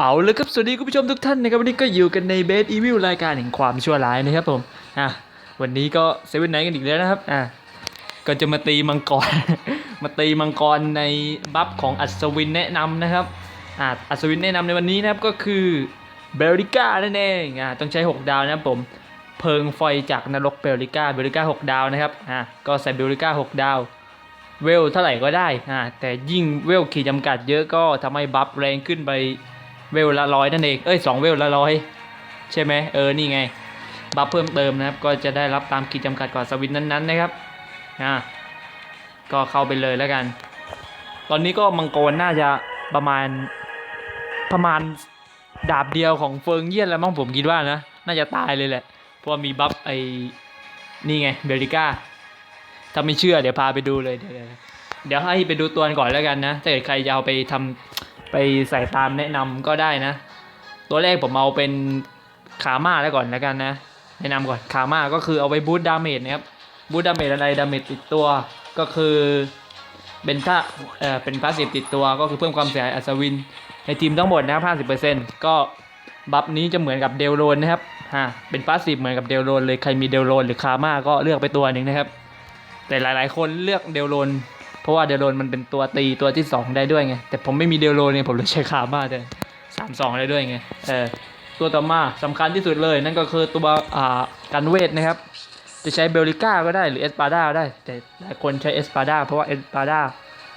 เอาเลยครับ สวัสดีคุณผู้ชมทุกท่านนะครับวันนี้ก็อยู่กันในเบสอีวิลรายการแห่งความชั่วร้ายนะครับผมอะวันนี้ก็เซเว่นไนท์กันอีกแล้วนะครับอะก็จะมาตีมังกร มาตีมังกรในบัฟของอัศวินแนะนำนะครับอะอัศวินแนะนำในวันนี้นะครับก็คือเบลริก้านั่นเองอะต้องใช้ 6 ดาวนะครับผมเพลิงไฟจากนรกเบลริก้าเบลริก้า6 ดาวนะครับอะก็ใส่เบลริก้า6 ดาวเวลเท่าไหร่ก็ได้อ่าแต่ยิ่งเวลขีดจำกัดเยอะก็ทำให้บัฟแรงขึ้นไป เวลละร้อยนั่นเอง เอ้ยสองเวลละร้อยใช่ไหมเออ นี่ไง บัฟเพิ่มเติมนะครับ ก็จะได้รับตามขีดจำกัดก่อนสวิตนั้นๆนะครับ อ่า ก็เข้าไปเลยแล้วกัน ตอนนี้ก็มังกรน่าจะประมาณประมาณดาบเดียวของเฟิงเยี่ยนแล้วมั้งผมคิดว่านะ น่าจะตายเลยแหละ เพราะมีบัฟไอ้นี่ไงเบริก้า ถ้าไม่เชื่อเดี๋ยวพาไปดูเลยเดี๋ยวเดี๋ยวเดี๋ยวให้ไปดูตัวก่อนแล้วกันนะ ถ้าเกิดใครจะเอาไปทำ ไปใส่ตามแนะนำก็ได้นะ ตัวแรกผมเอาเป็นขาม่าแล้วก่อนแล้วกันนะ แนะนำก่อนขาม่าก็คือเอาไปบูตดาเมจนะครับบูตดาเมจอะไรดาเมจติดตัวก็คือเป็นถ้าเอ่อเป็นพาสซีฟติดตัวก็คือเพิ่มความเสียหายอัศวิน ในทีมทั้งหมดนะครับ50%ก็บัฟนี้จะเหมือนกับเดลโรนนะครับฮะเป็นพาสซีฟเหมือนกับเดลโรนเลยใครมีเดลโรนหรือคาม่าก็เลือกไปตัวหนึ่งนะครับ แต่หลาย ๆ คนเลือกเดลโรน เพราะว่าเดลโรนมันเป็นตัวตีตัวที่ 2 ได้ด้วยไง แต่ผมไม่มีเดลโรนเนี่ยผมเลยใช้ขามาแต่สามสองได้ด้วยไง เออ ตัวต่อมาสำคัญที่สุดเลย นั่นก็คือตัวอ่ากันเวทนะครับ จะใช้เบลลิก้าก็ได้หรือเอสปาดาได้ แต่หลายคนใช้เอสปาดาเพราะว่าเอสปาดา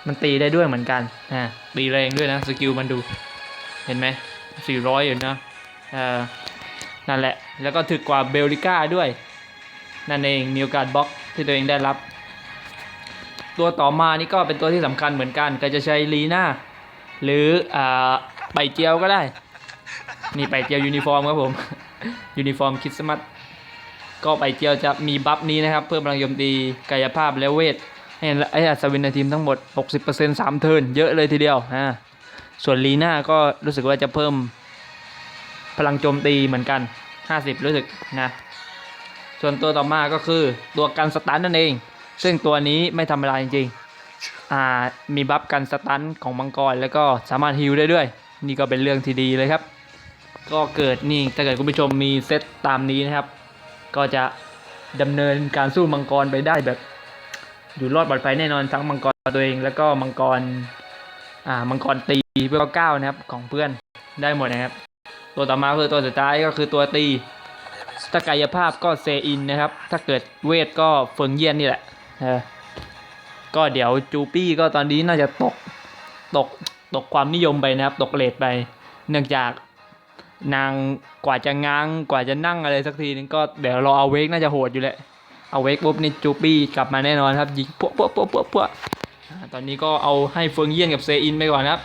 มันตีได้ด้วยเหมือนกันอ่าตีแรงด้วยนะสกิลมันดู เห็นไหมสี่ร้อยอยู่นะเออนั่นแหละ แล้วก็ถึกกว่าเบลลิก้าด้วย นั่นเองมีโอกาสบล็อกที่ตัวเองได้รับ ตัวต่อมานี่ก็เป็นตัวที่สำคัญเหมือนกันก็จะใช้ลีน่าหรืออ่าไปเจียวก็ได้ นี่ไปเจียวยูนิฟอร์มครับผม ยูนิฟอร์มคริสต์มาสก็ไปเจียวจะมีบัฟนี้นะครับ เพิ่มพลังโจมตีกายภาพและเวทให้ไอ้อัศวินในทีมทั้งหมด 60% 3 เทิร์นเยอะเลยทีเดียวอ่าส่วนลีน่าก็รู้สึกว่าจะเพิ่มพลังโจมตีเหมือนกัน 50 รู้สึกนะ ส่วนตัวต่อมาก็คือตัวกันสตันนั่นเอง ซึ่งตัวนี้ไม่ธรรมดาจริงๆอ่ามีบัฟกันสตันของมังกรแล้วก็สามารถฮิลได้ด้วย นี่ก็เป็นเรื่องที่ดีเลยครับ ก็เกิดนี่ถ้าเกิดคุณผู้ชมมีเซตตามนี้นะครับ ก็จะดำเนินการสู้มังกรไปได้แบบ อยู่รอดปลอดภัยแน่นอนทั้งมังกรตัวเองแล้วก็มังกรอ่ามังกรตีเวลเก้านะครับของเพื่อนได้หมดนะครับ ตัวต่อมาคือตัวสุดท้ายก็คือตัวตีถ้ากายภาพก็เซอินนะครับ ถ้าเกิดเวทก็เฟิงเยียนนี่แหละ ก็เดี๋ยวจูปี้ก็ตอนนี้น่าจะตกตกตกความนิยมไปนะครับ ตกเลทไป เนื่องจากนางกว่าจะง้างกว่าจะนั่งอะไรสักทีนึงก็เดี๋ยวรอเอาเวกน่าจะโหดอยู่แหละเอาเวกปุ๊บนี่จูปี้กลับมาแน่นอนครับยิงพวกพวกพวกพวกพวกตอนนี้ก็เอาให้เฟิงเยี่ยนกับเซอินไปก่อนครับ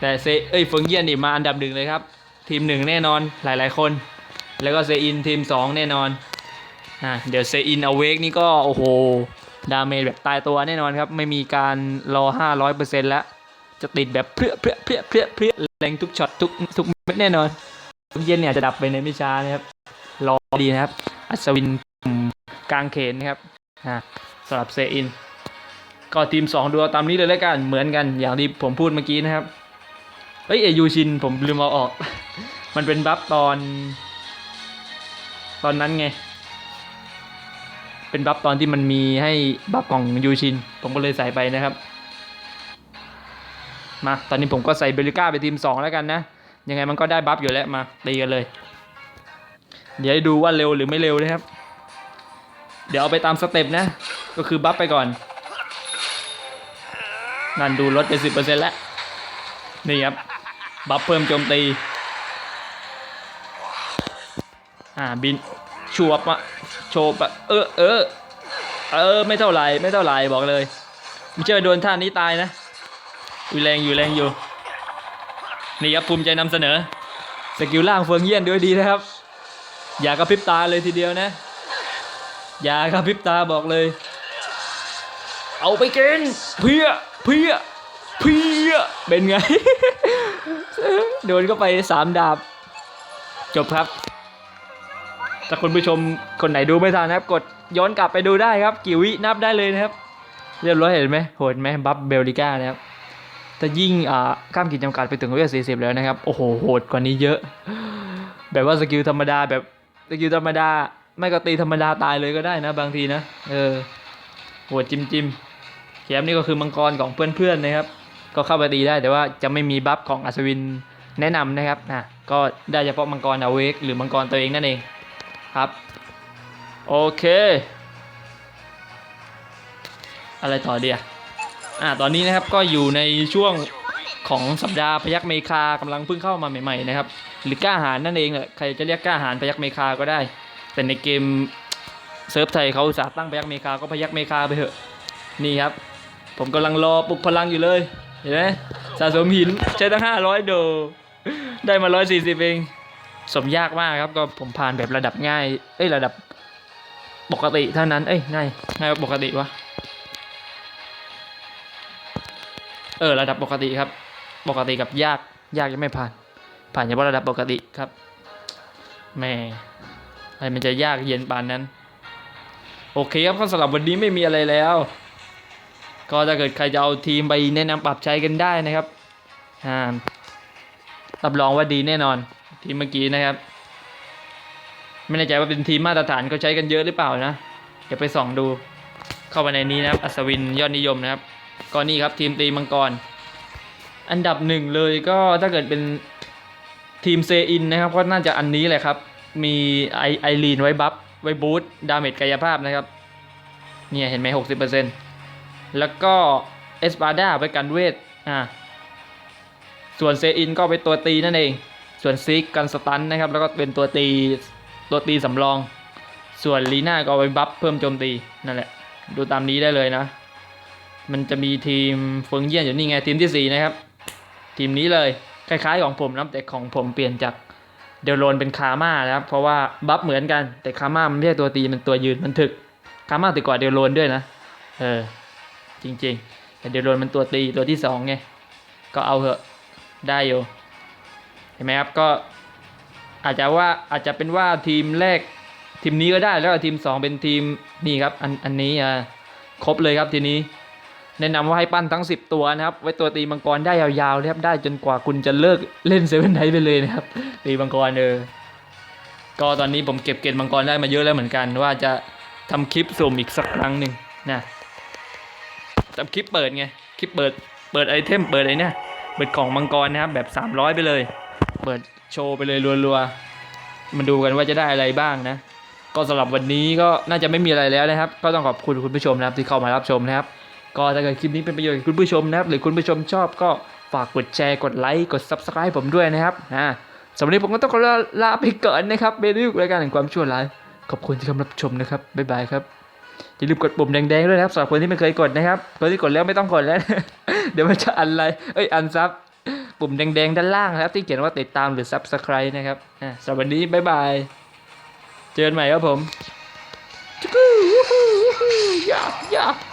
แต่เซเอ้ยเฟิงเยี่ยนนี่มาอันดับหนึ่งเลยครับ ทีมหนึ่งแน่นอนหลาย ๆ คน แล้วก็เซอินทีม2แน่นอนอ่าเดี๋ยวเซอินเอาเวกนี่ก็โอ้โห ดาเมจแบบตายตัวแน่นอนครับ ไม่มีการรอ 500%แล้ว จะติดแบบเพื่อเพื่อเพื่อเพื่อเพื่อแรงทุกช็อตทุกทุกเม็ดแน่นอนทุกเย็นเนี่ยจะดับไปในไม่ช้านะครับ รอดีนะครับ อัศวินกลางเขนนะครับสำหรับเซอิน ก็ทีม 2 ดูตามนี้เลยแล้วกัน เหมือนกันอย่างที่ผมพูดเมื่อกี้นะครับ เฮ้ยเอยูชินผมลืมเอาออก มันเป็นบัฟตอน ตอนนั้นไง เป็นบัฟตอนที่มันมีให้บัฟของยูชิน ผมก็เลยใส่ไปนะครับ มาตอนนี้ผมก็ใส่เบลิก้าไปทีม 2 แล้วกันนะ ยังไงมันก็ได้บัฟอยู่แล้วมาตีกันเลย เดี๋ยวให้ดูว่าเร็วหรือไม่เร็วนะครับ เดี๋ยวเอาไปตามสเต็ปนะ ก็คือบัฟไปก่อน นั่นดูลดไปสิบเปอร์เซ็นต์แล้วนี่ครับบัฟเพิ่มโจมตี อ่าบิน ชัวบอะโชบอะเออเออเออไม่เท่าไรไม่เท่าไรบอกเลยไม่เชื่อโดนท่านี้ตายนะอยู่แรงอยู่แรงอยู่นี่ครับภูมิใจนำเสนอ สกิลล่างเฟิงเยี่ยนด้วยดีนะครับ อย่ากระพริบตาเลยทีเดียวนะ อย่ากระพริบตาบอกเลย เอาไปกินเพี้ยเพี้ยเพี้ยเป็นไง โดนเข้าไปสามดาบ จบครับ ถ้าคุณผู้ชมคนไหนดูไม่ทันนะครับ กดย้อนกลับไปดูได้ครับ กี่วินับได้เลยนะครับ เรียบร้อยเห็นไหมโหดไหมบัฟเบลลิก้านะครับจะยิ่งอ่าข้ามขีดจำกัดไปถึงเวล40แล้วนะครับ โอ้โหโหดกว่านี้เยอะ แบบว่าสกิลธรรมดาแบบสกิลธรรมดา ไม่ก็ตีธรรมดาตายเลยก็ได้นะบางทีนะ เออโหดจิมจิมแคมนี่ก็คือมังกรของเพื่อนๆนะครับ ก็เข้าไปตีได้แต่ว่าจะไม่มีบัฟของอัศวินแนะนำนะครับนะก็ได้เฉพาะมังกรอเวกหรือมังกรตัวเองนั่นเอง ครับ โอเค อะไรต่อเดียอ่าตอนนี้นะครับก็อยู่ในช่วงของสัปดาห์พยักเมคากำลังเพิ่งเข้ามาใหม่ๆนะครับ หรือกล้าหารนั่นเองแหละใครจะเรียกกล้าหารพยักเมคาก็ได้ แต่ในเกมเซิร์ฟไทยเขาสาตั้งพยักเมคาก็พยักเมคาไปเถอะนี่ครับ ผมกำลังรอปลุกพลังอยู่เลยเห็นไหมสะสมหินใช้ตั้ง500โดได้มา140เอง สมยากมากครับก็ผมผ่านแบบระดับง่าย เอ้ยระดับปกติเท่านั้น เอ้ยง่ายง่ายปกติวะเออระดับปกติครับ ปกติกับยากยากยังไม่ผ่าน ผ่านเฉพาะระดับปกติครับแหม่อะไรมันจะยากเย็นปานนั้น โอเคครับก็สำหรับวันนี้ไม่มีอะไรแล้ว ก็ถ้าเกิดใครจะเอาทีมไปแนะนำปรับใช้กันได้นะครับอ่ารับรองว่าดีแน่นอน ทีมเมื่อกี้นะครับ ไม่แน่ใจว่าเป็นทีมมาตรฐานเขาใช้กันเยอะหรือเปล่านะเดี๋ยวไปส่องดูเข้าไปในนี้นะครับ อัศวินยอดนิยมนะครับก็นี่ครับทีมตีมังกร อันดับหนึ่งเลยก็ถ้าเกิดเป็นทีมเซอินนะครับ ก็น่าจะอันนี้แหละครับ มีไอไอรีนไว้บัฟไว้บูสต์ดาเมจกายภาพนะครับเนี่ยเห็นไหมหกสิบเปอร์เซ็นต์แล้วก็เอสปาดาไปกันเวทอ่าส่วนเซอินก็เป็นตัวตีนั่นเอง ส่วนซิกกันสตันนะครับ แล้วก็เป็นตัวตีตัวตีสำรอง ส่วนลีน่าก็เอาไปบัฟเพิ่มโจมตีนั่นแหละ ดูตามนี้ได้เลยนะ มันจะมีทีมเฟิงเยี่ยนอยู่นี่ไงทีมที่สี่นะครับ ทีมนี้เลยคล้ายๆของผมนะแต่ของผมเปลี่ยนจากเดลโรนเป็นคาม่านะครับ เพราะว่าบัฟเหมือนกันแต่คาม่ามันไม่ใช่ตัวตีมันตัวยืนมันถึกคาม่าถึกกว่าเดลโรนด้วยนะ เออ จริง ๆ แต่เดลโรนมันตัวตีตัวที่สองไงก็เอาเถอะได้อยู่ ห็นไหมครับก็อาจจะว่าอาจจะเป็นว่าทีมแรกทีมนี้ก็ได้แล้วทีมสองเป็นทีมนี่ครับอันอันนี้อ่าครบเลยครับทีนี้ แนะนำว่าให้ปั้นทั้ง 10 ตัวนะครับ ไว้ตัวตีมังกรได้ยาวๆเลยครับได้จนกว่าคุณจะเลิกเล่นเซเว่นไทไปเลยนะครับ ตีมังกรเออก็ตอนนี้ผมเก็บเกณฑ์มังกรได้มาเยอะแล้วเหมือนกัน ว่าจะทำคลิปสุ่มอีกสักครั้งหนึ่งนะทำคลิปเปิดไงคลิปเปิดเปิดไอเทมเปิดอะไรเนี่ยเปิดของมังกรนะครับแบบ 300 ไปเลย เปิดโชว์ไปเลยรัวๆมาดูกันว่าจะได้อะไรบ้างนะ ก็สำหรับวันนี้ก็น่าจะไม่มีอะไรแล้วนะครับ ก็ต้องขอบคุณคุณผู้ชมนะครับที่เข้ามารับชมนะครับ ก็ถ้าเกิดคลิปนี้เป็นประโยชน์กับคุณผู้ชมนะครับ หรือคุณผู้ชมชอบก็ฝากกดแชร์กดไลค์กด subscribe ผมด้วยนะครับอ่าสำหรับวันนี้ผมก็ต้องขอลาไปก่อนนะครับเบบี้รายการแห่งความชั่วร้ายขอบคุณที่เข้ามารับชมนะครับบ๊ายบายครับอย่าลืมกดปุ่มแดงๆด้วยนะครับสำหรับคนที่ไม่เคยกดนะครับคนที่กดแล้วไม่ต้องกดแล้ว เดี๋ยวมันจะอันไลเอ้ยอันซับ ปุ่มแดงๆ ด้านล่างนะครับ ที่เขียนว่าติดตามหรือ subscribe นะครับอะสำหรับวันนี้ บ๊ายบาย เจอกันใหม่ครับผมจุ๊ก